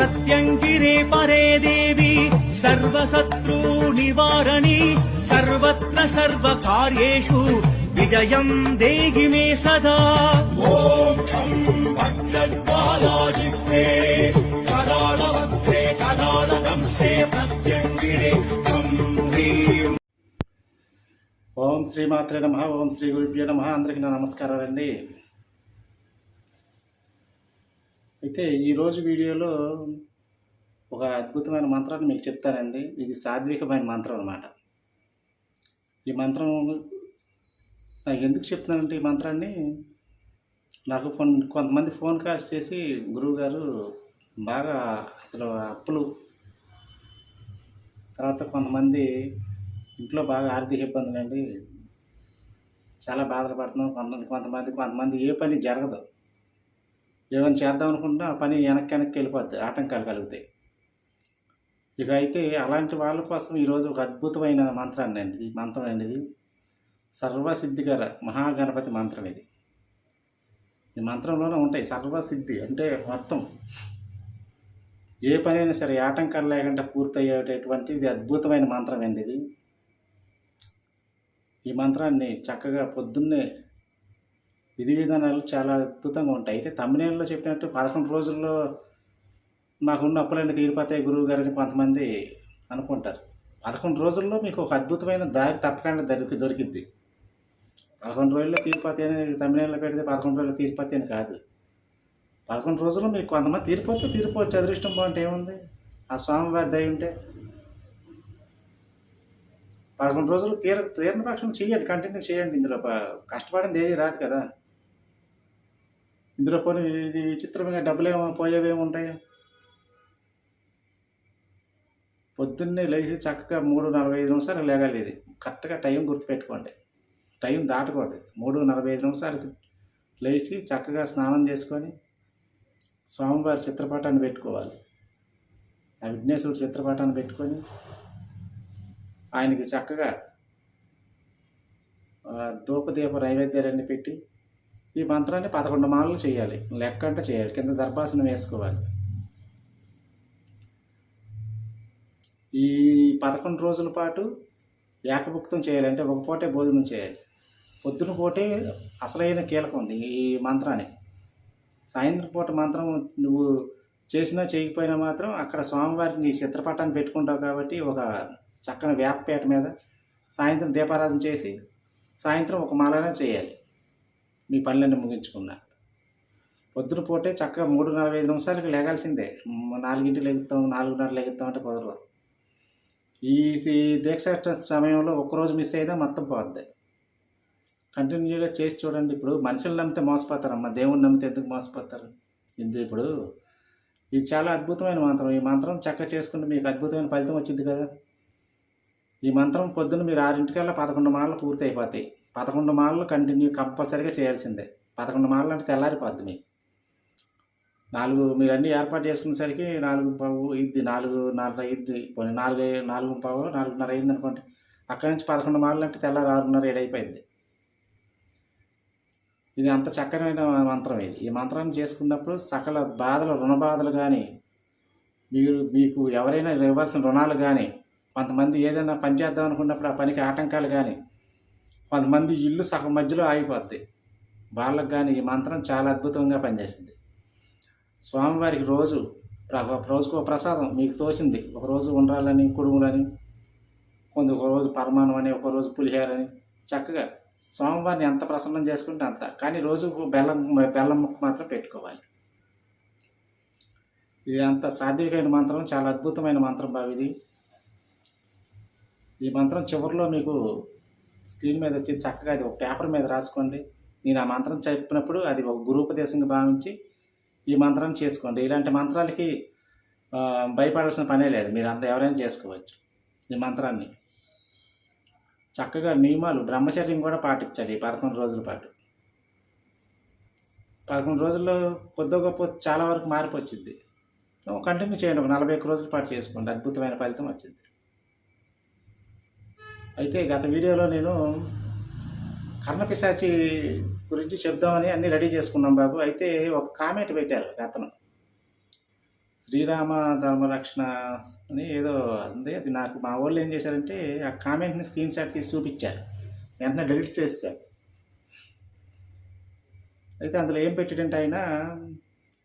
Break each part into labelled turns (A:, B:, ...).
A: ప్రత్యంగిరే పరే దేవి సర్వశత్రూ నివారణి సర్వత్ర సర్వకార్యేషు విజయం దేహి మే సదా ఓం ఛం భక్తజ్వాలాజిహ్వే కరాళవక్త్రే కరాళదంశే ప్రత్యంగిరే ఛం హ్రీం
B: ఓం శ్రీమాత్రే నమ ఓం శ్రీ గురుభ్యో నమ అందరికీ నా నమస్కారాలండి. అయితే ఈరోజు వీడియోలో ఒక అద్భుతమైన మంత్రాన్ని మీకు చెప్తానండి. ఇది సాత్వికమైన మంత్రం అన్నమాట. ఈ మంత్రం నాకు ఎందుకు చెప్తున్నానంటే ఈ మంత్రాన్ని నాకు ఫోన్ కొంతమంది ఫోన్ కాల్స్ చేసి గురువు గారు బాగా అసలు అప్పులు తర్వాత కొంతమంది ఇంట్లో బాగా ఆర్థిక ఇబ్బందులు అండి చాలా బాధలు పడుతున్నాం. కొంతమంది కొంతమంది కొంతమంది ఏ పని జరగదు. ఏమైనా చేద్దాం అనుకుంటే ఆ పని వెనక్కి వెనక్కి వెళ్ళిపోద్ది ఆటంకాలు కలుగుతాయి. ఇక అయితే అలాంటి వాళ్ళ కోసం ఈరోజు ఒక అద్భుతమైన మంత్రాన్ని అండి మంత్రం అండి ఇది. సర్వసిద్ధికర మహాగణపతి మంత్రం ఇది. ఈ మంత్రంలోనే ఉంటాయి సర్వసిద్ధి అంటే మొత్తం. ఏ పనైనా సరే ఆటంకాలు లేకుండా పూర్తయ్యేటటువంటి ఇది అద్భుతమైన మంత్రం అండి ఇది. ఈ మంత్రాన్ని చక్కగా పొద్దున్నే విధి విధానాలు చాలా అద్భుతంగా ఉంటాయి. అయితే తమిళనాడులో చెప్పినట్టు పదకొండు రోజుల్లో మాకున్న అప్పులన్నీ తీరిపోతాయి గురువు గారని కొంతమంది అనుకుంటారు. పదకొండు రోజుల్లో మీకు ఒక అద్భుతమైన దారి తప్పకుండా దొరికి దొరికిద్ది. పదకొండు రోజుల్లో తీరిపోతే అని తమిళనాడులో పెడితే పదకొండు రోజుల్లో తీరిపోతే అని కాదు. పదకొండు రోజుల్లో మీకు కొంతమంది తీరిపోతే తీరిపోవచ్చు. అదృష్టం బాగుంటే ఏముంది? ఆ స్వామివారి దయ ఉంటే. పదకొండు రోజులు తీర తీరిన పక్షం చేయండి. కంటిన్యూ చేయండి. ఇందులో కష్టపడింది ఏది రాదు కదా. ఇందులో పోనీ ఇది విచిత్రమైన డబ్బులు ఏమో పోయేవేమి ఉంటాయి? పొద్దున్నే లేచి చక్కగా మూడు నలభై ఐదు నిమిషాలు లేగాలి ఇది. కరెక్ట్గా టైం గుర్తుపెట్టుకోండి. టైం దాటకూడదు మూడు నలభై ఐదు నిమిషాలకి లేచి చక్కగా స్నానం చేసుకొని స్వామివారి చిత్రపటాన్ని పెట్టుకోవాలి. ఆ విఘ్నేశ్వరుడు చిత్రపటాన్ని పెట్టుకొని ఆయనకి చక్కగా ధూపదీప నైవేద్యాలన్నీ పెట్టి ఈ మంత్రాన్ని పదకొండు మాలలు చేయాలి. లెక్క అంటే చేయాలి. కింద దర్భాసనం వేసుకోవాలి. ఈ పదకొండు రోజుల పాటు ఏకభుక్తం చేయాలి. అంటే ఒక పూటే భోజనం చేయాలి. పొద్దున పూటే అసలైన కీలకం ఉంది ఈ మంత్రానికి సాయంత్రం పూట మంత్రం నువ్వు చేసినా చేయకపోయినా మాత్రం అక్కడ స్వామివారికి నీ చిత్రపటాన్ని పెట్టుకుంటావు కాబట్టి ఒక చక్కని వేపపేట మీద సాయంత్రం దీపారాధన చేసి సాయంత్రం ఒక మాలనే చేయాలి. మీ పనులన్నీ ముగించుకున్నా. పొద్దున పూటే చక్కగా మూడు నలభై ఐదు నిమిషాలకి లేగాల్సిందే. నాలుగింటి లెగుతాం నాలుగున్నర లెగుతాం అంటే కుదరదు. ఈ దీక్ష సమయంలో ఒక్కరోజు మిస్ అయినా మొత్తం పోద్ది. కంటిన్యూగా చేసి చూడండి. ఇప్పుడు మనుషులు నమ్మితే మోసపోతారమ్మా దేవుని నమ్మితే ఎందుకు మోసపోతారు? ఇది ఇప్పుడు ఇది చాలా అద్భుతమైన మంత్రం. ఈ మంత్రం చక్క చేసుకుంటే మీకు అద్భుతమైన ఫలితం వచ్చింది కదా. ఈ మంత్రం పొద్దున్న మీరు ఆరింటికల్లా పదకొండు మాటలు పూర్తి అయిపోతాయి పదకొండు మాలలు కంటిన్యూ కంపల్సరీగా చేయాల్సిందే. పదకొండు మాలలు అంటే తెల్లారిపోద్ది మీకు. నాలుగు మీరు అన్నీ ఏర్పాటు చేసుకునేసరికి నాలుగు పావు ఇద్ది నాలుగు ఇద్ది పోనీ నాలుగు నాలుగు పావు నాలుగున్నర అయింది అనుకోండి. అక్కడి నుంచి పదకొండు మాలలు అంటే తెల్లారి ఆరున్నర ఏడైపోయింది. అయిపోయింది ఇది అంత చక్కనైన మంత్రం ఇది. ఈ మంత్రాన్ని చేసుకున్నప్పుడు సకల బాధలు రుణ బాధలు కానీ మీరు మీకు ఎవరైనా ఇవ్వాల్సిన రుణాలు కానీ కొంతమంది ఏదైనా పని చేద్దాం అనుకున్నప్పుడు ఆ పనికి ఆటంకాలు కానీ కొంతమంది ఇల్లు సగం మధ్యలో ఆగిపోద్ది. వాళ్ళకు కానీ ఈ మంత్రం చాలా అద్భుతంగా పనిచేసింది. స్వామివారికి రోజు రోజుకు ఒక ప్రసాదం మీకు తోచింది. ఒకరోజు ఉండ్రాలని కుడుములని కొంత ఒక రోజు పరమాణం అని ఒక రోజు పులిహోర అని చక్కగా స్వామివారిని ఎంత ప్రసన్నం చేసుకుంటే అంత. కానీ రోజు బెల్లం బెల్లం ముక్క మాత్రం పెట్టుకోవాలి. ఇది అంత సాధ్వికమైన మంత్రం చాలా అద్భుతమైన మంత్రం బావిది ఈ మంత్రం చివరిలో మీకు స్క్రీన్ మీద వచ్చి చక్కగా అది ఒక పేపర్ మీద రాసుకోండి. నేను ఆ మంత్రం చెప్పినప్పుడు అది ఒక గురూపదేశంగా భావించి ఈ మంత్రాన్ని చేసుకోండి. ఇలాంటి మంత్రాలకి భయపడాల్సిన పనే లేదు. మీరు అంత ఎవరైనా చేసుకోవచ్చు ఈ మంత్రాన్ని. చక్కగా నియమాలు బ్రహ్మచర్యం కూడా పాటించాలి ఈ పదకొండు రోజుల పాటు. పదకొండు రోజుల్లో కొద్ది గొప్ప చాలా వరకు మార్పు వచ్చింది కంటిన్యూ చేయండి. ఒక నలభై ఒక్క రోజుల పాటు చేసుకోండి. అద్భుతమైన ఫలితం వచ్చింది. అయితే గత వీడియోలో నేను కర్ణపిశాచి గురించి చెప్దామని అన్ని రెడీ చేసుకున్నాం బాబు. అయితే ఒక కామెంట్ పెట్టారు అతను శ్రీరామ ధర్మరక్షణ అని ఏదో ఉంది. అది నాకు మా వాళ్ళు ఏం చేశారంటే ఆ కామెంట్ని స్క్రీన్ షాట్ తీసి చూపించారు. వెంటనే డెలిట్ చేశారు అయితే అందులో ఏం పెట్టాడంటే ఆయన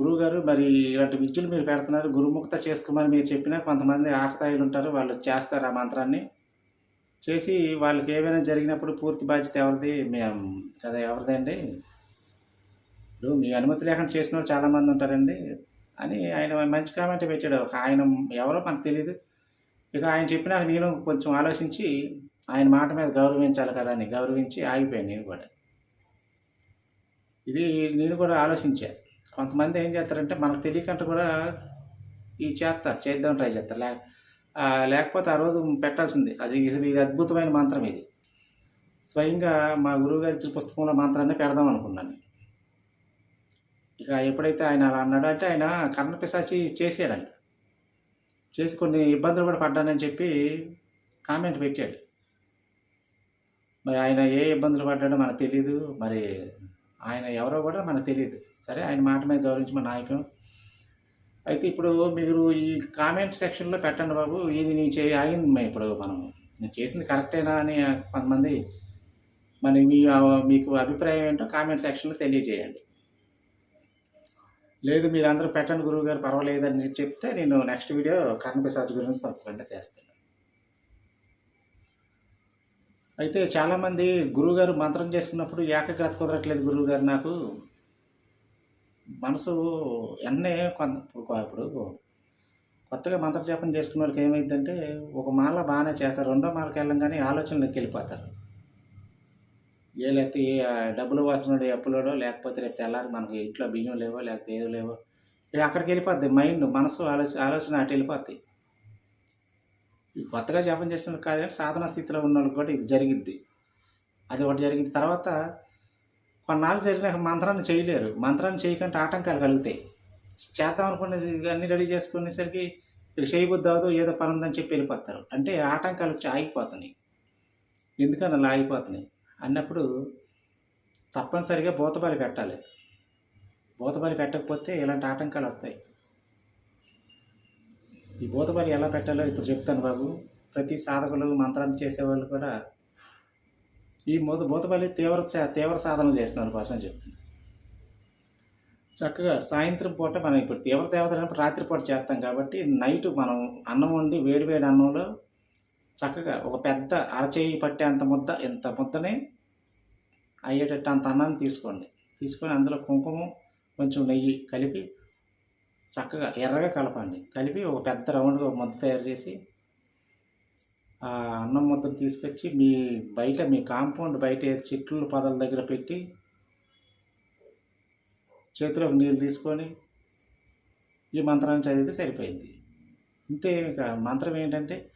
B: గురువుగారు మరి ఇలాంటి విద్యలు మీరు పెడుతున్నారు గురుముక్త చేసుకోమని మీరు చెప్పినా కొంతమంది ఆకతాయిలు ఉంటారు వాళ్ళు చేస్తారు ఆ మంత్రాన్ని. చేసి వాళ్ళకి ఏమైనా జరిగినప్పుడు పూర్తి బాధ్యత ఎవరిది? మేము కదా ఎవరిదండి ఇప్పుడు మీ అనుమతి లేకుండా చేసిన వాళ్ళు చాలామంది ఉంటారండి. అని ఆయన మంచి కామెంట్ పెట్టాడు. ఆయన ఎవరో మనకు తెలియదు ఇక ఆయన చెప్పినాక నేను కొంచెం ఆలోచించి ఆయన మాట మీద గౌరవించాలి కదా అని గౌరవించి ఆగిపోయాను నేను కూడా. ఇది నేను కూడా ఆలోచించా. కొంతమంది ఏం చేస్తారంటే మనకు తెలియకుండా కూడా ఈ చేస్తారు. చేద్దాం ట్రై చేస్తారు. లేక లేకపోతే ఆ రోజు పెట్టాల్సింది. అది ఇది అద్భుతమైన మంత్రం ఇది. స్వయంగా మా గురువుగారి ఇచ్చిన పుస్తకంలో మంత్రాన్ని పెడదాం అనుకున్నాను. ఇక ఎప్పుడైతే ఆయన అలా అన్నాడో అంటే ఆయన కర్ణ పిశాచి చేసాడంట చేసి కొన్ని ఇబ్బందులు కూడా పడ్డానని చెప్పి కామెంట్ పెట్టాడు. మరి ఆయన ఏ ఇబ్బందులు పడ్డాడో మనకు తెలియదు మరి ఆయన ఎవరో కూడా మనకు తెలియదు సరే ఆయన మాట మీద గౌరవించి మన నాయకం అయితే ఇప్పుడు మీరు ఈ కామెంట్ సెక్షన్లో పెట్టండి బాబు ఇది నీ చే ఆగింది ఇప్పుడు మనం నేను చేసింది కరెక్టేనా అని కొంతమంది మరి మీ మీకు అభిప్రాయం ఏంటో కామెంట్ సెక్షన్లో తెలియజేయండి. లేదు మీరు అందరూ పెట్టండి గురువు గారు పర్వాలేదని చెప్తే నేను నెక్స్ట్ వీడియో కర్ణప్రసాద్ గురించి తప్పకుండా చేస్తాను. అయితే చాలామంది గురువుగారు మంత్రం చేసుకున్నప్పుడు ఏకాగ్రత కుదరట్లేదు గురువుగారు నాకు. మనసు ఎన్నే కొంత ఇప్పుడు కొత్తగా మంత్ర జపం చేసుకున్న వాళ్ళకి ఏమైందంటే ఒక మాల బాగానే చేస్తారు. రెండో మాలకి వెళ్ళంగానే ఆలోచనలోకి వెళ్ళిపోతారు. ఏ లేకపోతే డబ్బులు వాసినోడు అప్పులోడో లేకపోతే రేపు తెల్లారి మనకి ఇంట్లో బియ్యం లేవో లేకపోతే ఏదో లేవో ఇక అక్కడికి వెళ్ళిపోద్ది. మైండ్ మనసు ఆలోచన ఆలోచన అటు వెళ్ళిపోద్ది. ఈ కొత్తగా జపం చేసిన కాదు సాధన స్థితిలో ఉన్న వాళ్ళకి కూడా ఇది జరిగింది అది ఒకటి జరిగింది. తర్వాత కొన్నాళ్ళు జరిగిన మంత్రాన్ని చేయలేరు. మంత్రాన్ని చేయకుండా ఆటంకాలు కలుగుతాయి. చేద్దాం అనుకునే అన్ని రెడీ చేసుకునేసరికి ఇక చేయబుద్ధి ఏదో పని ఉందని చెప్పి వెళ్ళిపోతారు. అంటే ఆటంకాలు వచ్చి ఆగిపోతున్నాయి. ఎందుకని అలా ఆగిపోతున్నాయి? అన్నప్పుడు తప్పనిసరిగా బోతబలి పెట్టాలి బోతబలి పెట్టకపోతే ఇలాంటి ఆటంకాలు వస్తాయి. ఈ బోతబలి ఎలా పెట్టాలో ఇప్పుడు చెప్తాను బాబు. ప్రతి సాధకులు మంత్రాన్ని చేసేవాళ్ళు కూడా ఈ మూత భూతబలి తీవ్ర తీవ్ర సాధనలు చేస్తున్నారు వాళ్ళ కోసమే చక్కగా సాయంత్రం పూట మనం ఇప్పుడు తీవ్ర తీవ్ర రాత్రిపూట చేస్తాం కాబట్టి నైట్ మనం అన్నం వండి వేడి వేడి అన్నంలో చక్కగా ఒక పెద్ద అరచేయి పట్టే అంత ముద్ద ఇంత ముద్దనే అయ్యేటట్టు అంత అన్నాన్ని తీసుకోండి. తీసుకొని అందులో కుంకుమ కొంచెం నెయ్యి కలిపి చక్కగా ఎర్రగా కలపండి. కలిపి ఒక పెద్ద రౌండ్గా ఒక ముద్ద తయారు చేసి అన్నం ముద్దను తీసుకొచ్చి మీ బయట మీ కాంపౌండ్ బయట ఏ చెట్లు పొదల దగ్గర పెట్టి చేతిలోకి నీళ్ళు తీసుకొని ఈ మంత్రాన్ని చదివితే సరిపోయింది. ఇంతే ఇక మంత్రం ఏంటంటే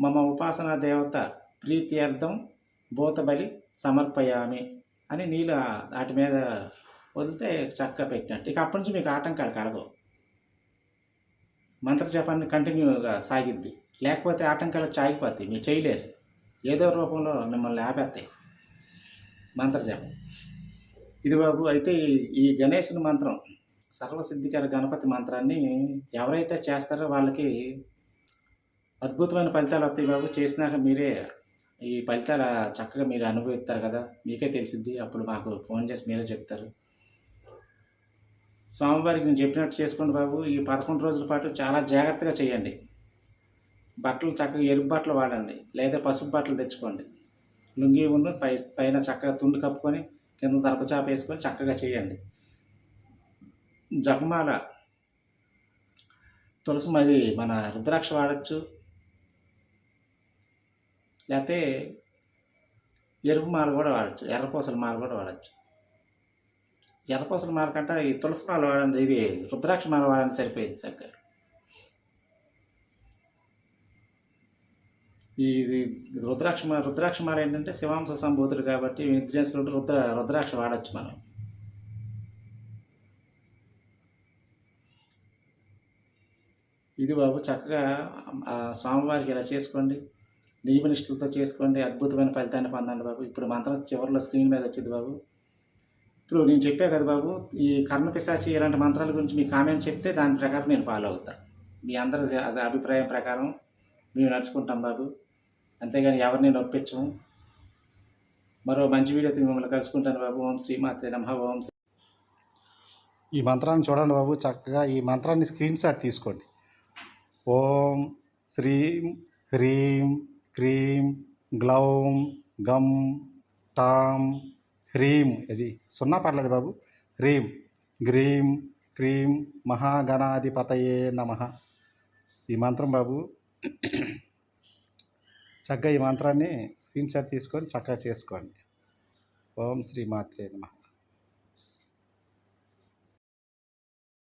B: మమ ఉపాసన దేవత ప్రీత్యర్థం భూతబలి సమర్పయామి అని నీళ్ళు వాటి మీద వదిలితే చక్కగా పెట్టినట్టు. ఇక అప్పటి నుంచి మీకు ఆటంకాలు కలగవు. మంత్ర జపాన్ని కంటిన్యూగా సాగిద్ది. లేకపోతే ఆటంకాలు చాగిపోతాయి. మీరు చేయలేరు. ఏదో రూపంలో మిమ్మల్ని ఆపేస్తాయి. మంత్రజపం. ఇది బాబు అయితే ఈ- గణేశుని మంత్రం సర్వసిద్ధికర గణపతి మంత్రాన్ని ఎవరైతే చేస్తారో వాళ్ళకి అద్భుతమైన ఫలితాలు వస్తాయి బాబు. చేసినాక మీరే ఈ ఫలితాలు చక్కగా మీరు అనుభవిస్తారు కదా. మీకే తెలిసిద్ది. అప్పుడు మాకు ఫోన్ చేసి మీరే చెప్తారు. స్వామివారికి నేను చెప్పినట్టు చేసుకోండి బాబు. ఈ పదకొండు రోజుల పాటు చాలా జాగ్రత్తగా చేయండి. బట్టలు చక్కగా ఎరుపు బట్టలు వాడండి. లేదా పసుపు బట్టలు తెచ్చుకోండి. లుంగి ఉన్న పై పైన చక్కగా తుండు కప్పుకొని కింద దర్పచాప వేసుకొని చక్కగా చేయండి. జపమాల. తులసి అది మన రుద్రాక్ష వాడచ్చు. లేకపోతే ఎరుపు మాల కూడా వాడచ్చు. ఎర్రపూసల మాల కూడా వాడచ్చు. ఎర్రపూసల మాల కంటే ఈ తులసి మాల వాడండి. ఇది రుద్రాక్ష మాల వాడండి సరిపోయింది చక్కగా. ఈ ఇది రుద్రాక్ష రుద్రాక్ష మాల ఏంటంటే శివాంశ సంభూతుడు కాబట్టి విఘ్నేశ్వరుడు రుద్ర రుద్రాక్ష వాడచ్చు మనం. ఇది బాబు చక్కగా స్వామివారికి ఇలా చేసుకోండి. నియమనిష్ఠులతో చేసుకోండి. అద్భుతమైన ఫలితాన్ని పొందండి బాబు. ఇప్పుడు మంత్రం చివరిలో స్క్రీన్ మీద వచ్చింది బాబు. ఇప్పుడు నేను చెప్పా కదా బాబు ఈ కర్ణ పిశాచి ఇలాంటి మంత్రాల గురించి మీ కామెంట్ చెప్తే దాని ప్రకారం నేను ఫాలో అవుతాను మీ అందరి అభిప్రాయం ప్రకారం మేము నడుచుకుంటాం బాబు. అంతేగాని ఎవరిని నొప్పించము. మరో మంచి వీడియోతో మిమ్మల్ని కలుసుకుంటాను బాబు. ఓం శ్రీమాత్రే నమ. ఓం శ్రీ ఈ మంత్రాన్ని చూడండి బాబు చక్కగా ఈ మంత్రాన్ని స్క్రీన్ షాట్ తీసుకోండి. ఓం శ్రీం హ్రీం క్రీం గ్లౌం గమ్ టామ్ హ్రీం ఇది సున్నా పర్లేదు బాబు. హ్రీం గ్రీం క్రీం మహాగణాధిపతయే నమ. ఈ మంత్రం బాబు చక్కగా ఈ మంత్రాన్ని స్క్రీన్ షాట్ తీసుకొని చక్కగా చేసుకోండి. ఓం శ్రీ మాత్రే నమ.